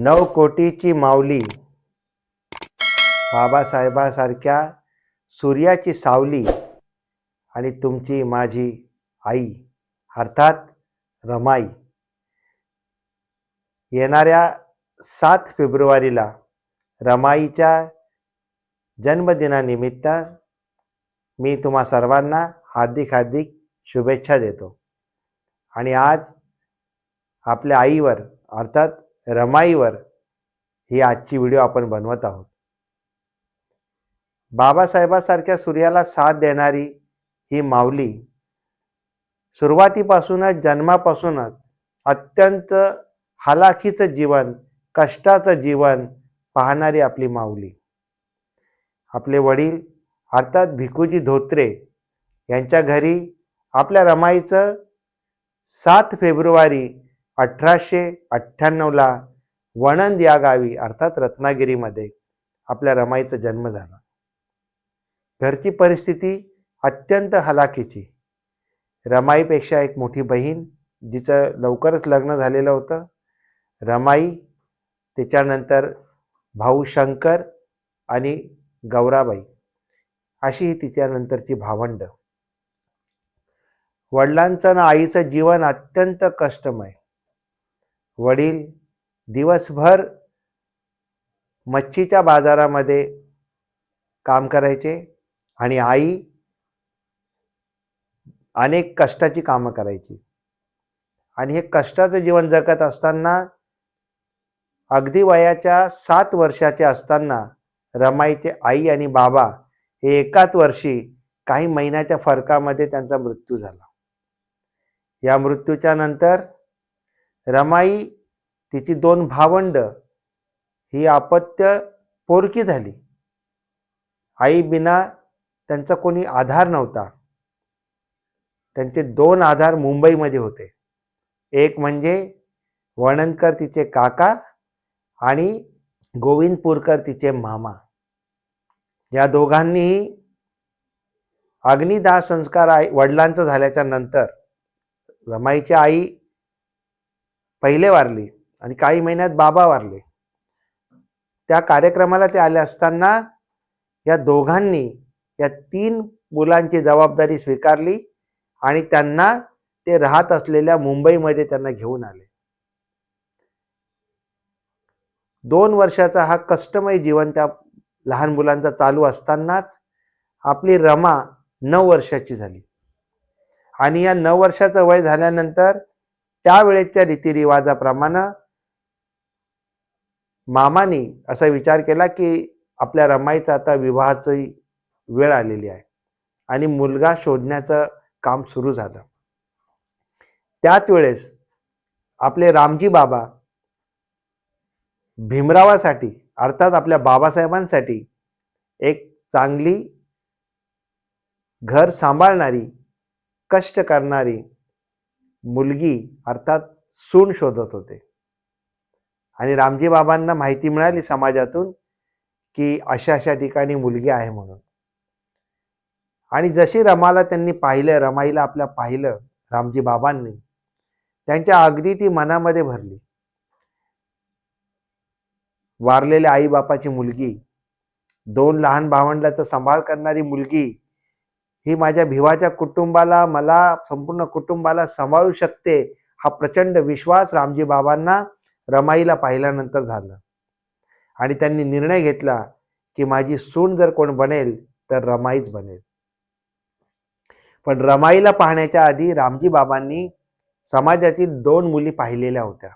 नऊ कोटीची माऊली. बाबासाहेबासारख्या सूर्याची सावली आणि तुमची माझी आई अर्थात रमाई. येणाऱ्या सात फेब्रुवारीला रमाईच्या जन्मदिनानिमित्त मी तुम्हा सर्वांना हार्दिक हार्दिक शुभेच्छा देतो. आणि आज आपल्या आईवर अर्थात रमाईवर ही आजची व्हिडिओ आपण बनवत आहोत. बाबासाहेबासारख्या सूर्याला साथ देणारी ही माऊली सुरुवातीपासूनच जन्मापासूनच अत्यंत हालाखीचं जीवन कष्टाचं जीवन पाहणारी आपली माऊली. आपले वडील अर्थात भिकूजी धोत्रे यांच्या घरी आपल्या रमाईचं सात फेब्रुवारी अठराशे अठ्ठ्याण्णवला वणंद या गावी अर्थात रत्नागिरीमध्ये आपल्या रमाईचा जन्म झाला. घरची परिस्थिती अत्यंत हलाखीची. रमाईपेक्षा एक मोठी बहीण जिचं लवकरच लग्न झालेलं होतं. रमाई त्याच्यानंतर भाऊ शंकर आणि गौराबाई अशी ही तिच्यानंतरची भावंड. वडिलांचं आणि आईचं जीवन अत्यंत कष्टमय. वडील दिवसभर मच्छीच्या बाजारामध्ये काम करायचे आणि आई अनेक कष्टाची कामं करायची. आणि हे कष्टाचं जीवन जगत असताना अगदी वयाच्या सात वर्षाचे असताना रमाईचे आई आणि बाबा हे एकाच वर्षी काही महिन्याच्या फरकामध्ये त्यांचा मृत्यू झाला. या मृत्यूच्या नंतर रमाई तिची दोन भावंड ही आपत्य पोरकी झाली. आई बिना त्यांचा कोणी आधार नव्हता. त्यांचे दोन आधार मुंबईमध्ये होते. एक म्हणजे वणनकर तिचे काका आणि गोविंदपूरकर तिचे मामा. या दोघांनीही अग्निदाह संस्कार आई वडिलांचं झाल्याच्यानंतर रमाईची आई पहिले वारली आणि काही महिन्यात बाबा वारले. त्या कार्यक्रमाला ते आले असताना या दोघांनी या तीन मुलांची जबाबदारी स्वीकारली आणि त्यांना ते राहत असलेल्या मुंबईमध्ये त्यांना घेऊन आले. दोन वर्षाचा हा कष्टमय जीवन त्या लहान मुलांचा चालू असतानाच आपली रमा नऊ वर्षाची झाली. आणि या नऊ वर्षाचं वय झाल्यानंतर त्यावेळेच्या रीतिरिवाजाप्रमाणे मामानी असा विचार केला की आपल्या रमाईचा आता विवाहाची वेळ आलेली आहे. आणि मुलगा शोधण्याचं काम सुरू झालं. त्याच वेळेस आपले रामजी बाबा भीमरावासाठी अर्थात आपल्या बाबासाहेबांसाठी एक चांगली घर सांभाळणारी कष्ट करणारी मुलगी अर्थात सून शोधत होते. आणि रामजी बाबांना माहिती मिळाली समाजातून की अशा अशा ठिकाणी मुलगी आहे म्हणून. आणि जशी रमाला त्यांनी पाहिलं रमाईला आपल्या पाहिलं रामजी बाबांनी त्यांच्या अगदी ती मनामध्ये भरली. वारलेल्या आई बापाची मुलगी दोन लहान भावंडाचा सांभाळ करणारी मुलगी ही माझ्या भिवाच्या कुटुंबाला मला संपूर्ण कुटुंबाला सांभाळू शकते हा प्रचंड विश्वास रामजी बाबांना रमाईला पाहिल्यानंतर झालं. आणि त्यांनी निर्णय घेतला की माझी सून जर कोण बनेल तर रमाईच बनेल. पण रमाईला पाहण्याच्या आधी रामजी बाबांनी समाजातील दोन मुली पाहिलेल्या होत्या.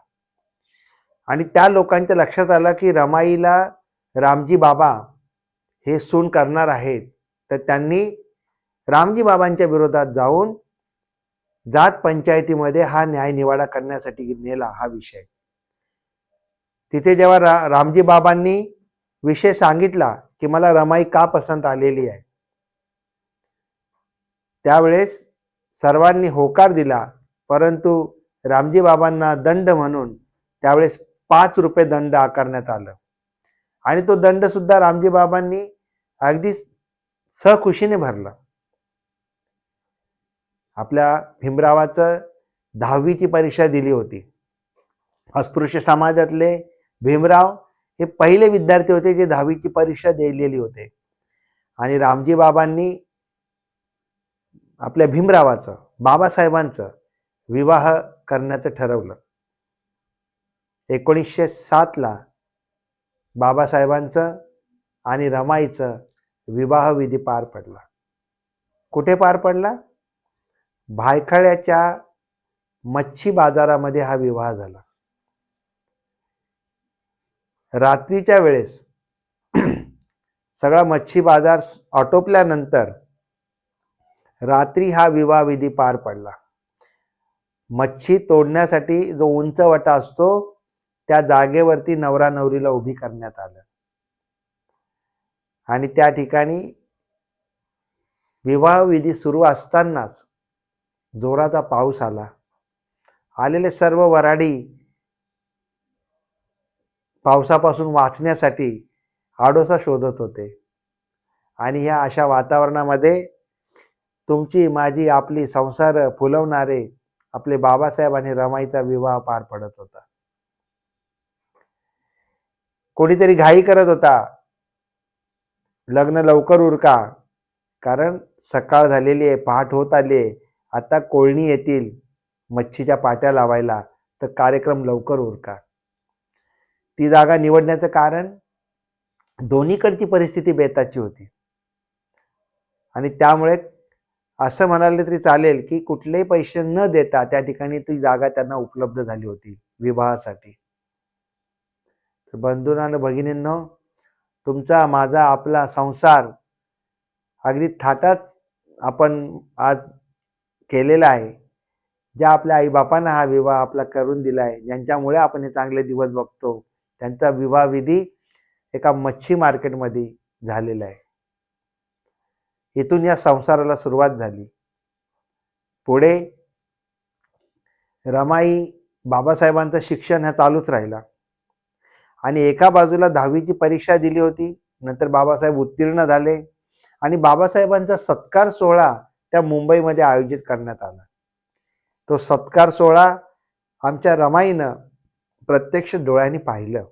आणि त्या लोकांच्या लक्षात आलं की रमाईला रामजी बाबा हे सून करणार आहेत तर त्यांनी रामजी बाबांच्या विरोधात जाऊन जात पंचायतीमध्ये हा न्याय निवाडा करण्यासाठी नेला हा विषय. तिथे जेव्हा रा रामजी बाबांनी विषय सांगितला की मला रमाई का पसंत आलेली आहे? त्यावेळेस सर्वांनी होकार दिला परंतु रामजी बाबांना दंड म्हणून त्यावेळेस पाच रुपये दंड आकारण्यात आलं. आणि तो दंड सुद्धा रामजी बाबांनी अगदी सहखुशीने भरला. आपल्या भीमरावाचं दहावीची परीक्षा दिली होती. अस्पृश्य समाजातले भीमराव हे पहिले विद्यार्थी होते जे दहावीची परीक्षा दिलेली होते. आणि रामजी बाबांनी आपल्या भीमरावाचं बाबासाहेबांचं विवाह करण्याचं ठरवलं. एकोणीसशे सातला बाबासाहेबांचं आणि रमाईचं विवाहविधी पार पडला. कुठे पार पडला? भायखळ्याच्या मच्छी बाजारामध्ये हा विवाह झाला. रात्रीच्या वेळेस सगळा मच्छी बाजार आटोपल्यानंतर रात्री हा विवाह विधी पार पडला. मच्छी तोडण्यासाठी जो उंच वटा असतो त्या जागेवरती नवरा नवरीला उभी करण्यात आलं. आणि त्या ठिकाणी विवाह विधी सुरू असतानाच जोराचा पाऊस आला. आलेले सर्व वराडी पावसापासून वाचण्यासाठी आडोसा शोधत होते. आणि ह्या अशा वातावरणामध्ये तुमची माझी आपली संसार फुलवणारे आपले बाबासाहेब आणि रमाईचा विवाह पार पडत होता. कोणीतरी घाई करत होता. लग्न लवकर उरका. कारण सकाळ झालेली आहे पहाट होत आली आहे. आता कोळणी येतील मच्छीच्या पाट्या लावायला तर कार्यक्रम लवकर उरका. ती जागा निवडण्याचं कारण दोन्हीकडची परिस्थिती बेताची होती. आणि त्यामुळे असं म्हणाले तरी चालेल की कुठलेही पैसे न देता त्या ठिकाणी ती जागा त्यांना उपलब्ध झाली होती विवाहासाठी. तर बंधूंनो भगिनींनो तुमचा माझा आपला संसार अगदी थाटात. आपण आज केलेला आहे. ज्या आपल्या आईबापांना हा विवाह आपला करून दिला आहे. ज्यांच्यामुळे आपण हे चांगले दिवस बघतो. त्यांचा विवाह विधी एका मच्छी मार्केटमध्ये झालेला आहे. इथून या संसाराला सुरुवात झाली. पुढे रमाई बाबासाहेबांचं शिक्षण हा चालूच राहिला. आणि एका बाजूला दहावीची परीक्षा दिली होती. नंतर बाबासाहेब उत्तीर्ण झाले. आणि बाबासाहेबांचा सत्कार सोहळा त्या मुंबईमध्ये आयोजित करण्यात आला. तो सत्कार सोहळा आमच्या रमाईनं प्रत्यक्ष डोळ्यांनी पाहिलं.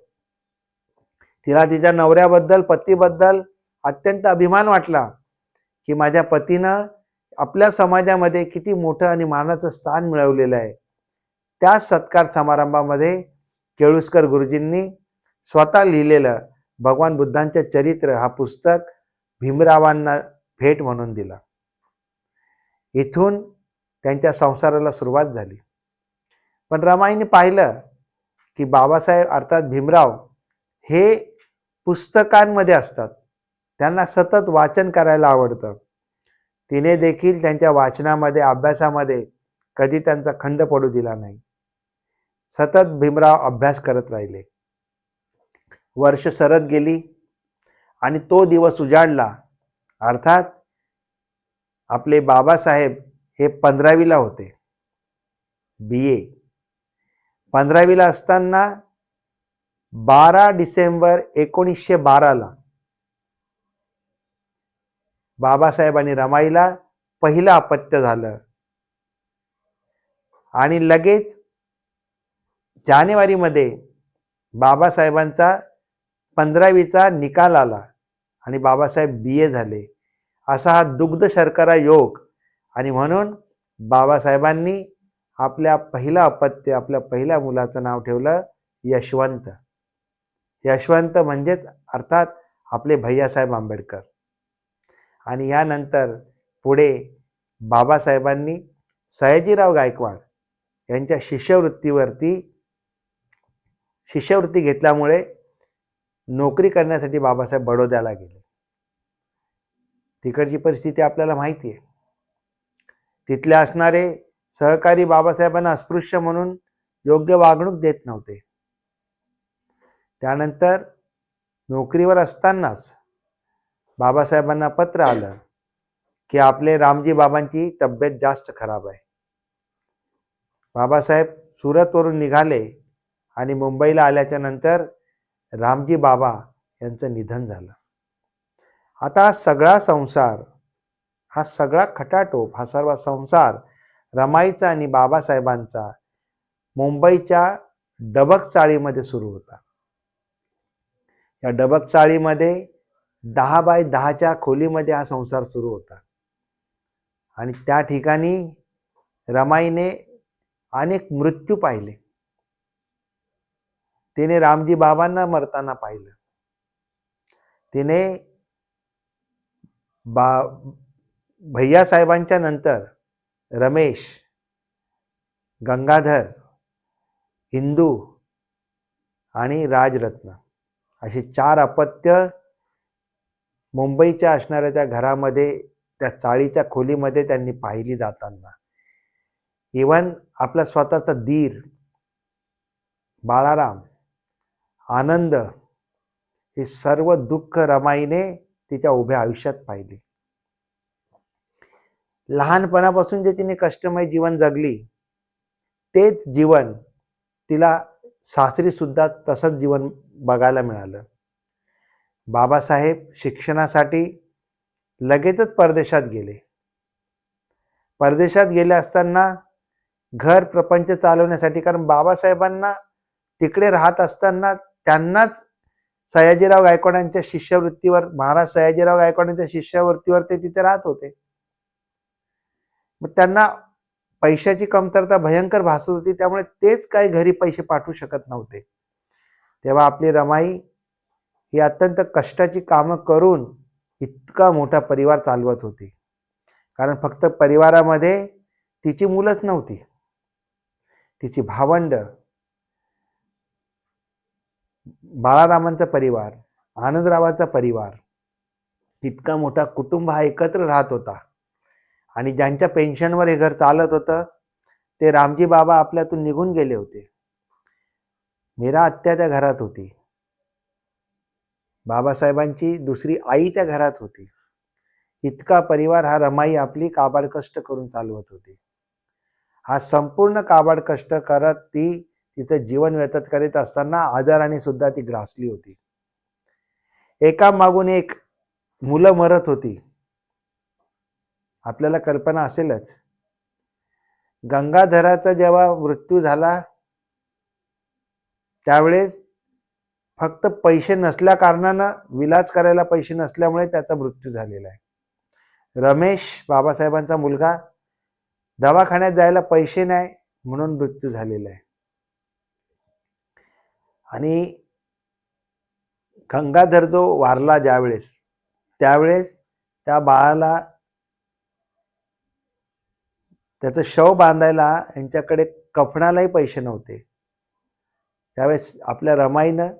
तिला तिच्या नवऱ्याबद्दल पतीबद्दल अत्यंत अभिमान वाटला की माझ्या पतीनं आपल्या समाजामध्ये किती मोठं आणि मानाचं स्थान मिळवलेलं आहे. त्या सत्कार समारंभामध्ये केळुसकर गुरुजींनी स्वतः लिहिलेलं भगवान बुद्धांचे चरित्र हा पुस्तक भीमरावांना भेट म्हणून दिला. इथून त्यांच्या संसाराला सुरुवात झाली. पण रमाईने पाहिलं की बाबासाहेब अर्थात भीमराव हे पुस्तकांमध्ये असतात. त्यांना सतत वाचन करायला आवडतं. तिने देखील त्यांच्या वाचनामध्ये अभ्यासामध्ये कधी त्यांचा खंड पडू दिला नाही. सतत भीमराव अभ्यास करत राहिले. वर्ष सरत गेली आणि तो दिवस उजाडला. अर्थात आपले बाबासाहेब हे पंधरावीला होते. बी ए पंधरावीला असताना बारा डिसेंबर एकोणीसशे बाराला बाबासाहेब आणि रमाईला पहिलं अपत्य झालं. आणि लगेच जानेवारीमध्ये बाबासाहेबांचा पंधरावीचा निकाल आला आणि बाबासाहेब बी ए झाले. असा हा दुग्ध शर्करा योग. आणि म्हणून बाबासाहेबांनी आपल्या पहिला अपत्य आपल्या पहिल्या मुलाचं नाव ठेवलं यशवंत. यशवंत म्हणजेच अर्थात आपले भैयासाहेब आंबेडकर. आणि यानंतर पुढे बाबासाहेबांनी सयाजीराव गायकवाड यांच्या शिष्यवृत्तीवरती शिष्यवृत्ती घेतल्यामुळे नोकरी करण्यासाठी बाबासाहेब बडोद्याला गेले. तिकडची परिस्थिती आपल्याला माहिती आहे. तिथले असणारे सहकारी बाबासाहेबांना अस्पृश्य म्हणून योग्य वागणूक देत नव्हते. त्यानंतर नोकरीवर असतानाच बाबासाहेबांना पत्र आलं की आपले रामजी बाबांची तब्येत जास्त खराब आहे. बाबासाहेब सुरतवरून निघाले आणि मुंबईला आल्याच्यानंतर रामजी बाबा यांचं निधन झालं. आता सगळा संसार हा सगळा खटाटोप हा सर्व संसार रमाईचा आणि बाबासाहेबांचा मुंबईच्या डबक चाळीमध्ये सुरू होता. या डबक चाळीमध्ये दहा बाय दहाच्या खोलीमध्ये हा संसार सुरू होता. आणि त्या ठिकाणी रमाईने अनेक मृत्यू पाहिले. तिने रामजी बाबांना मरताना पाहिलं. तिने बा भैया साहेबांच्या नंतर रमेश गंगाधर हिंदू आणि राजरत्न अशी चार अपत्य मुंबईच्या असणाऱ्या त्या घरामध्ये त्या चाळीच्या खोलीमध्ये त्यांनी पाहिली जाताना. इवन आपला स्वतःचा दीर बाळाराम आनंद हे सर्व दुःख रमाईने तिच्या उभ्या आयुष्यात पाहिले. लहानपणापासून जे तिने कष्टमय जीवन जगली तेच जीवन तिला सासरी सुद्धा तसंच जीवन बघायला मिळालं. बाबासाहेब शिक्षणासाठी लगेचच परदेशात गेले. परदेशात गेले असताना घर प्रपंच चालवण्यासाठी कारण बाबासाहेबांना तिकडे राहत असताना त्यांनाच सयाजीराव गायकवाडांच्या शिष्यवृत्तीवर महाराज सयाजीराव गायकवाडांच्या शिष्यवृत्तीवर ते तिथे राहत होते. मग त्यांना पैशाची कमतरता भयंकर भासत होती त्यामुळे तेच काही घरी पैसे पाठवू शकत नव्हते. तेव्हा आपली रमाई ही अत्यंत कष्टाची कामं करून इतका मोठा परिवार चालवत होती. कारण फक्त परिवारामध्ये तिची मुलंच नव्हती. तिची भावंड बाळारामांचा परिवार आनंदरावांचा परिवार इतका मोठा कुटुंब हा एकत्र राहत होता. आणि ज्यांच्या पेन्शनवर हे घर चालत होतं ते रामजी बाबा आपल्यातून निघून गेले होते. मीरा आत्या त्या घरात होती. बाबासाहेबांची दुसरी आई त्या घरात होती. इतका परिवार हा रमाई आपली काबाड कष्ट करून चालवत होती. हा संपूर्ण काबाड कष्ट करत ती तिचं जीवन व्यतीत करीत असताना आजाराने सुद्धा ती ग्रासली होती. एका मागून एक मुलं मरत होती. आपल्याला कल्पना असेलच. गंगाधराचा जेव्हा मृत्यू झाला त्यावेळेस फक्त पैसे नसल्या कारणानं विलाज करायला पैसे नसल्यामुळे त्याचा मृत्यू झालेला आहे. रमेश बाबासाहेबांचा मुलगा दवाखान्यात जायला पैसे नाही म्हणून मृत्यू झालेला आहे. आणि गंगाधर जो वारला ज्यावेळेस त्यावेळेस त्या बाळाला त्याचं शव बांधायला यांच्याकडे कफणालाही पैसे नव्हते. त्यावेळेस आपल्या रमाईनं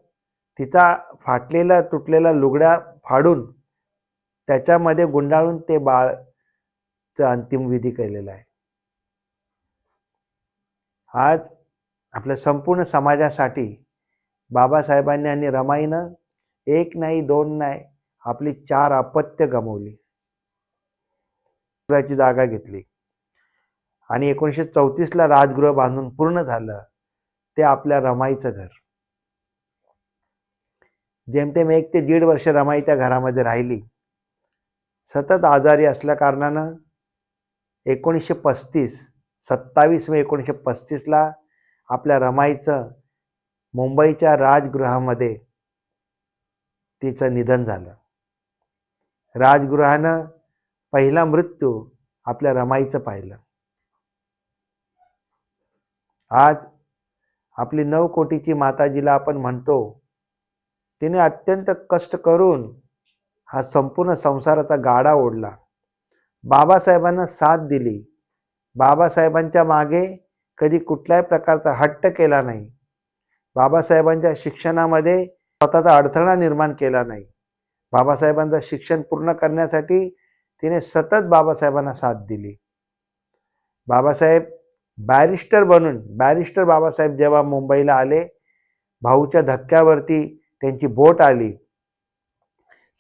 तिचा फाटलेला तुटलेला लुगड्या फाडून त्याच्यामध्ये गुंडाळून ते बाळचं अंतिम विधी केलेला आहे. आज आपल्या संपूर्ण समाजासाठी बाबासाहेबांनी आणि रमाईनं एक नाही दोन नाही आपली चार अपत्य गमवली. ची जागा घेतली. आणि एकोणीसशे चौतीसला राजगृह बांधून पूर्ण झालं ते आपल्या रमाईचं घर. जेमतेम एक ते दीड वर्ष रमाई त्या घरामध्ये राहिली. सतत आजारी असल्या कारणानं एकोणीसशे पस्तीस सत्तावीस मे एकोणीसशे पस्तीसला आपल्या रमाईचं मुंबईच्या राजगृहामध्ये तिचं निधन झालं. राजगृहानं पहिला मृत्यू आपल्या रमाईचं पाहिलं. आज आपली नऊ कोटीची माताजीला आपण म्हणतो तिने अत्यंत कष्ट करून हा संपूर्ण संसाराचा गाडा ओढला. बाबासाहेबांना साथ दिली. बाबासाहेबांच्या मागे कधी कुठल्याही प्रकारचा हट्ट केला नाही. बाबासाहेबांच्या शिक्षणामध्ये स्वतःचा अडथळा निर्माण केला नाही. बाबासाहेबांचं शिक्षण पूर्ण करण्यासाठी तिने सतत बाबासाहेबांना साथ दिली. बाबासाहेब बॅरिस्टर बनून बॅरिस्टर बाबासाहेब जेव्हा मुंबईला आले भाऊच्या धक्क्यावरती त्यांची बोट आली.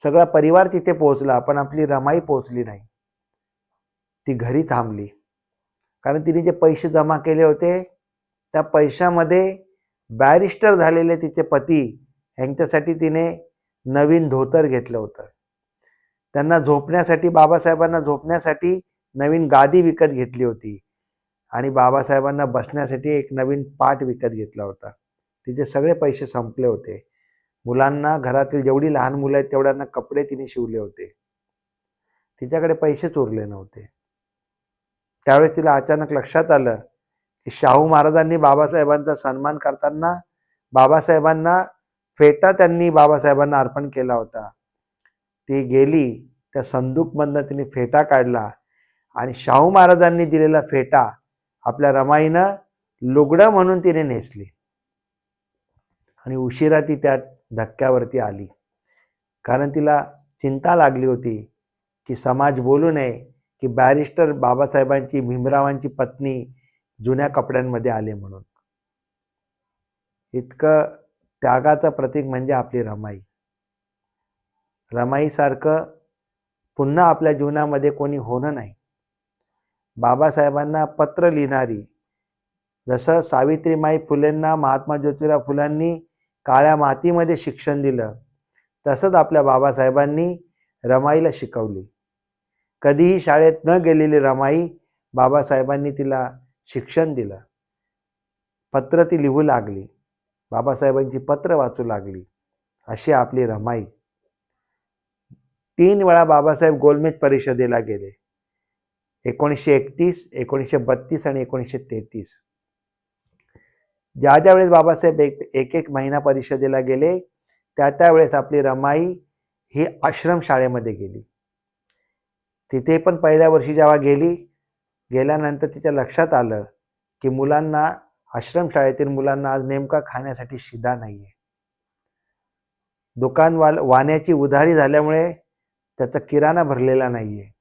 सगळा परिवार तिथे पोहोचला पण आपली रमाई पोहोचली नाही. ती घरी थांबली. कारण तिने जे पैसे जमा केले होते त्या पैशामध्ये बॅरिस्टर झालेले तिचे पती ह्यांच्यासाठी तिने नवीन धोतर घेतलं होतं. त्यांना झोपण्यासाठी बाबासाहेबांना झोपण्यासाठी नवीन गादी विकत घेतली होती आणि बाबासाहेबांना बसण्यासाठी एक नवीन पाट विकत घेतला होता. तिचे सगळे पैसे संपले होते. मुलांना घरातील जेवढी लहान मुलं आहेत तेवढ्यांना कपडे तिने शिवले होते. तिच्याकडे पैसेच उरले नव्हते. त्यावेळेस तिला अचानक लक्षात आलं शाहू महाराजांनी बाबासाहेबांचा सन्मान करताना बाबासाहेबांना फेटा त्यांनी बाबासाहेबांना अर्पण केला होता. ती गेली त्या संदूकमधनं तिने फेटा काढला आणि शाहू महाराजांनी दिलेला फेटा आपल्या रमाईनं लुगडं म्हणून तिने नेसली. आणि उशिरा ती त्या धक्क्यावरती आली. कारण तिला चिंता लागली होती की समाज बोलू नये की बॅरिस्टर बाबासाहेबांची भीमरावांची पत्नी जुन्या कपड्यांमध्ये आले म्हणून. इतकं त्यागाचं प्रतीक म्हणजे आपली रमाई. रमाईसारखं पुन्हा आपल्या जीवनामध्ये कोणी होणं नाही. बाबासाहेबांना पत्र लिहिणारी जसं सावित्रीमाई फुलेंना महात्मा ज्योतिराव फुलांनी काळ्या मातीमध्ये शिक्षण दिलं तसंच आपल्या बाबासाहेबांनी रमाईला शिकवली. कधीही शाळेत न गेलेली रमाई बाबासाहेबांनी तिला शिक्षण दिलं. पत्र ती लिहू लागली. बाबासाहेबांची पत्र वाचू लागली. अशी आपली रमाई. तीन वेळा बाबासाहेब गोलमेज परिषदेला गेले. एकोणीसशे एकतीस एकोणीसशे बत्तीस आणि एकोणीसशे तेहतीस. ज्या ज्या वेळेस बाबासाहेब एक एक एक महिना परिषदेला गेले त्या त्यावेळेस आपली रमाई ही आश्रम शाळेमध्ये गेली. तिथे पण पहिल्या वर्षी जेव्हा गेली गेल्यानंतर तिच्या लक्षात आलं की मुलांना आश्रमशाळेतील मुलांना आज नेमका खाण्यासाठी शिदा नाहीये. आहे दुकानवाल वाण्याची उधारी झाल्यामुळे त्याचा किराणा भरलेला नाहीये.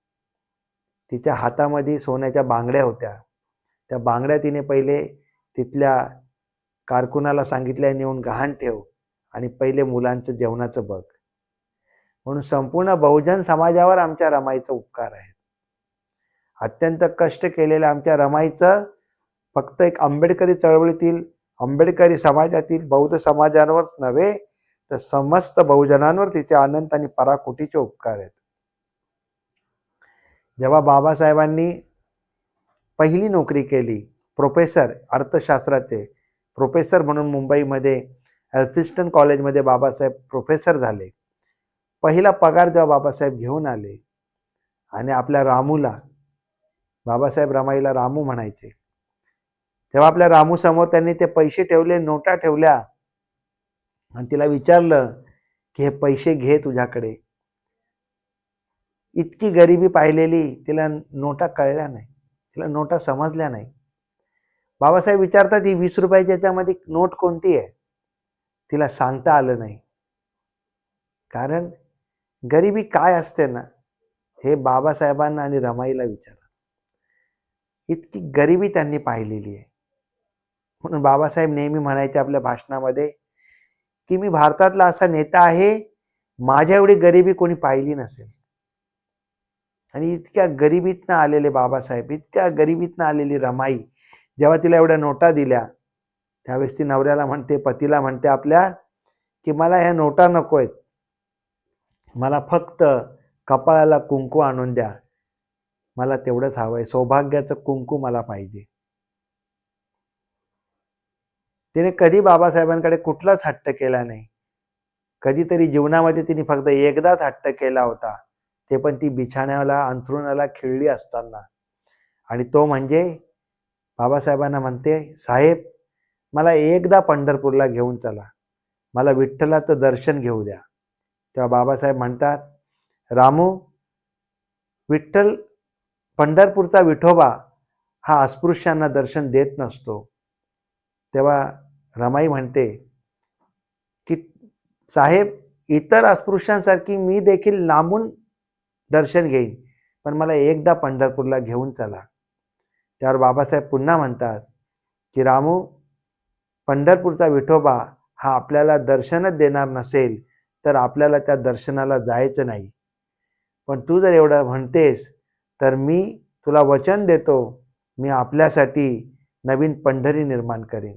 तिच्या हातामध्ये सोन्याच्या बांगड्या होत्या. त्या बांगड्या तिने पहिले तिथल्या कारकुनाला सांगितल्या नेऊन गहाण ठेव आणि पहिले मुलांचं जेवणाचं बघ. म्हणून संपूर्ण बहुजन समाजावर आमच्या रमाईचा उपकार आहेत अत्यंत कष्ट केलेल्या आमच्या रमाईचं फक्त एक आंबेडकरी चळवळीतील आंबेडकरी समाजातील बौद्ध समाजांवरच नव्हे तर समस्त बहुजनांवर तिचे अनंत आणि पराकोटीचे उपकार आहेत. जेव्हा बाबासाहेबांनी पहिली नोकरी केली प्रोफेसर अर्थशास्त्राचे प्रोफेसर म्हणून मुंबईमध्ये एल्फिस्टन कॉलेजमध्ये बाबासाहेब प्रोफेसर झाले. पहिला पगार जेव्हा बाबासाहेब घेऊन आले आणि आपल्या रामूला बाबासाहेब रमाईला रामू म्हणायचे. तेव्हा आपल्या रामू समोर त्यांनी ते पैसे ठेवले नोटा ठेवल्या. आणि तिला विचारलं की हे पैसे घे तुझ्याकडे. इतकी गरिबी पाहिलेली तिला नोटा कळल्या नाही. तिला नोटा समजल्या नाही. बाबासाहेब विचारतात ही वीस रुपयाच्यामध्ये याच्यामध्ये नोट कोणती आहे? तिला सांगता आलं नाही. कारण गरिबी काय असते ना हे बाबासाहेबांना आणि रमाईला विचार इतकी गरिबी त्यांनी पाहिलेली आहे. म्हणून बाबासाहेब नेहमी म्हणायचे आपल्या भाषणामध्ये की मी भारतातला असा नेता आहे माझ्या एवढी गरिबी कोणी पाहिली नसेल. आणि इतक्या गरिबीतनं आलेले बाबासाहेब इतक्या गरिबीतनं आलेली रमाई जेव्हा तिला एवढ्या नोटा दिल्या त्यावेळेस ती नवऱ्याला म्हणते पतीला म्हणते आपल्या की मला ह्या नोटा नको आहेत मला फक्त कपाळाला कुंकू आणून द्या. मला तेवढंच हवं आहे सौभाग्याचं कुंकू मला पाहिजे. तिने कधी बाबासाहेबांकडे कुठलाच हट्ट केला नाही. कधीतरी जीवनामध्ये तिने फक्त एकदाच हट्ट केला होता. ते पण ती बिछाण्याला अंथरुणाला खिळली असताना. आणि तो म्हणजे बाबासाहेबांना म्हणते साहेब मला एकदा पंढरपूरला घेऊन चला. मला विठ्ठलाचं दर्शन घेऊ द्या. तेव्हा बाबासाहेब म्हणतात रामू विठ्ठल पंढरपूरचा विठोबा हा अस्पृश्यांना दर्शन देत नसतो. तेव्हा रमाई म्हणते की साहेब इतर अस्पृश्यांसारखी मी देखील लांबून दर्शन घेईन पण मला एकदा पंढरपूरला घेऊन चला. त्यावर बाबासाहेब पुन्हा म्हणतात की रामू पंढरपूरचा विठोबा हा आपल्याला दर्शनच देणार नसेल तर आपल्याला त्या दर्शनाला जायचं नाही. पण तू जर एवढं म्हणतेस तर मी तुला वचन देतो मी आपल्यासाठी नवीन पंढरी निर्माण करेन.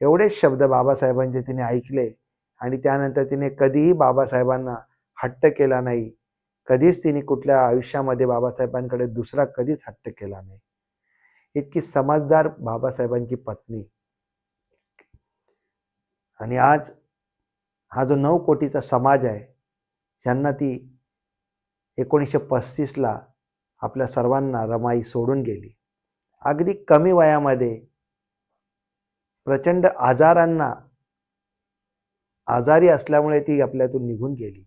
एवढेच शब्द बाबासाहेबांचे तिने ऐकले आणि त्यानंतर तिने कधीही बाबासाहेबांना हट्ट केला नाही. कधीच तिने कुठल्या आयुष्यामध्ये बाबासाहेबांकडे दुसरा कधीच हट्ट केला नाही. इतकी समजदार बाबासाहेबांची पत्नी. आणि आज हा जो नऊ कोटीचा समाज आहे यांना ती एकोणीसशे पस्तीसला आपल्या सर्वांना रमाई सोडून गेली. अगदी कमी वयामध्ये प्रचंड आजारांना आजारी असल्यामुळे ती आपल्यातून निघून गेली.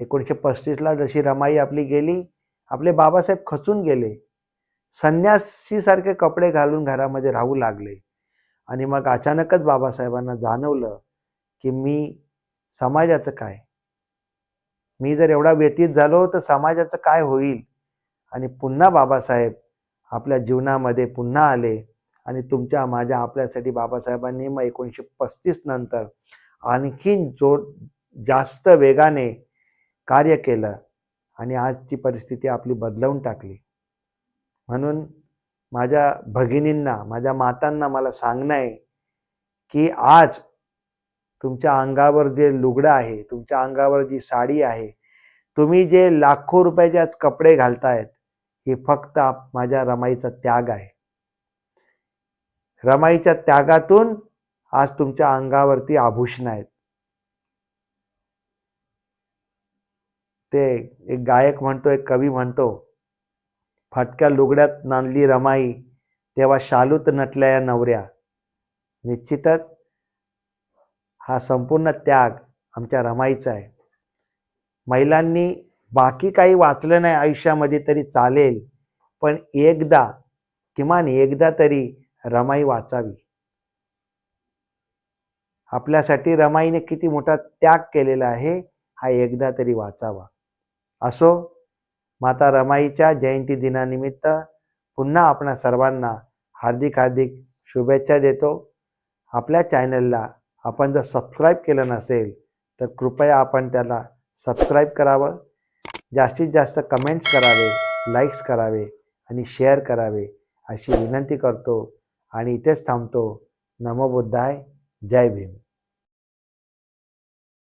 एकोणीसशे पस्तीसला जशी रमाई आपली गेली आपले बाबासाहेब खचून गेले संन्यासीसारखे कपडे घालून घरामध्ये राहू लागले आणि मग अचानकच बाबासाहेबांना जाणवलं की मी समाजाचं काय? मी जर एवढा व्यतीत झालो तर समाजाचं काय होईल? आणि पुन्हा बाबासाहेब आपल्या जीवनामध्ये पुन्हा आले आणि तुमच्या माझ्या आपल्यासाठी बाबासाहेबांनी मग एकोणीसशे पस्तीस नंतर आणखीन जो जास्त वेगाने कार्य केलं आणि आजची परिस्थिती आपली बदलवून टाकली. म्हणून माझ्या भगिनींना माझ्या मातांना मला सांगणं आहे की आज तुमच्या अंगावर जे लुगडं आहे तुमच्या अंगावर जी साडी आहे तुम्ही जे लाखो रुपयाचे आज कपडे घालतायत हे फक्त माझ्या रमाईचा त्याग आहे. रमाईच्या त्यागातून आज तुमच्या अंगावरती आभूषण आहेत. ते एक गायक म्हणतो एक कवी म्हणतो फाटक्या लुगड्यात नांदली रमाई तेव्हा शालूत नटल्या या नवऱ्या. निश्चितच हा संपूर्ण त्याग आमच्या रमाईचा आहे. महिलांनी बाकी काही वाचलं नाही आयुष्यामध्ये तरी चालेल पण एकदा किमान एकदा तरी रमाई वाचावी. आपल्यासाठी रमाईने किती मोठा त्याग केलेला आहे हा एकदा तरी वाचावा. असो माता रमाईच्या जयंती दिनानिमित्त पुन्हा आपणा सर्वांना हार्दिक हार्दिक शुभेच्छा देतो. आपल्या चॅनलला आपण जर सबस्क्राईब केलं नसेल तर कृपया आपण त्याला सबस्क्राईब करावं. जास्तीत जास्त कमेंट्स करावे लाईक्स करावे आणि शेअर करावे अशी विनंती करतो. आणि इथेच थांबतो. नमो बुद्धाय. जय भीम.